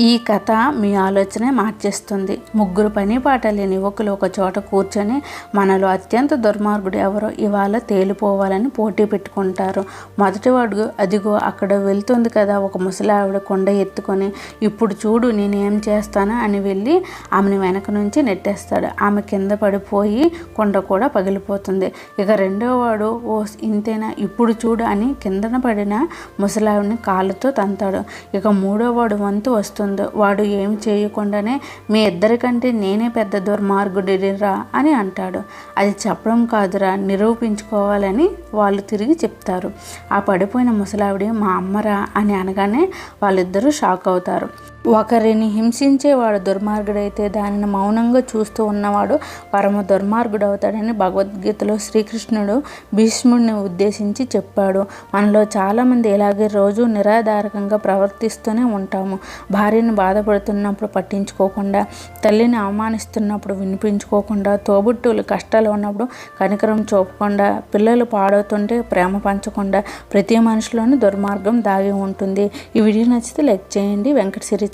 ఈ కథ మీ ఆలోచనే మార్చేస్తుంది. ముగ్గురు పని పాట లేని యువకులు ఒక చోట కూర్చొని మనలో అత్యంత దుర్మార్గుడు ఎవరో ఇవాళ తేలిపోవాలని పోటీ పెట్టుకుంటారు. మొదటివాడు అదిగో అక్కడ వెళ్తుంది కదా ఒక ముసలి ఆవిడ కొండ ఎత్తుకొని ఇప్పుడు చూడు నేనేం చేస్తానా చేస్తాను అని వెళ్ళి ఆమెను వెనక నుంచి నెట్టేస్తాడు. ఆమె కింద పడిపోయి కొండ కూడా పగిలిపోతుంది. ఇక రెండో వాడు ఓ ఇంతేనా ఇప్పుడు చూడు అని కిందన పడిన ముసలావిడిని కాళ్ళతో తంతాడు. ఇక మూడో వాడు వంతు వస్తుంది వాడు ఏం చేయకుండానే మీ ఇద్దరికంటే నేనే పెద్ద దుర్మార్గుడిరా అని అంటాడు. అది చెప్పడం కాదురా నిరూపించుకోవాలని వాళ్ళు తిరిగి చెప్తారు. ఆ పడిపోయిన ముసలావిడి మా అమ్మరా అని అనగానే వాళ్ళిద్దరూ షాక్ అవుతారు. ఒకరిని హింసించేవాడు దుర్మార్గుడైతే దానిని మౌనంగా చూస్తూ ఉన్నవాడు పరమ దుర్మార్గుడు అవుతాడని భగవద్గీతలో శ్రీకృష్ణుడు భీష్ముడిని ఉద్దేశించి చెప్పాడు. మనలో చాలామంది ఇలాగే రోజు నిరాధారకంగా ప్రవర్తిస్తూనే ఉంటాము. భార్యను బాధపడుతున్నప్పుడు పట్టించుకోకుండా తల్లిని అవమానిస్తున్నప్పుడు వినిపించుకోకుండా తోబుట్టువులు కష్టాలు ఉన్నప్పుడు కనికరం చూపకుండా పిల్లలు పాడవుతుంటే ప్రేమ పంచకుండా ప్రతి మనిషిలోనూ దుర్మార్గం దాగి ఉంటుంది. ఈ వీడియో నచ్చితే లైక్ చేయండి. వెంకట సిరి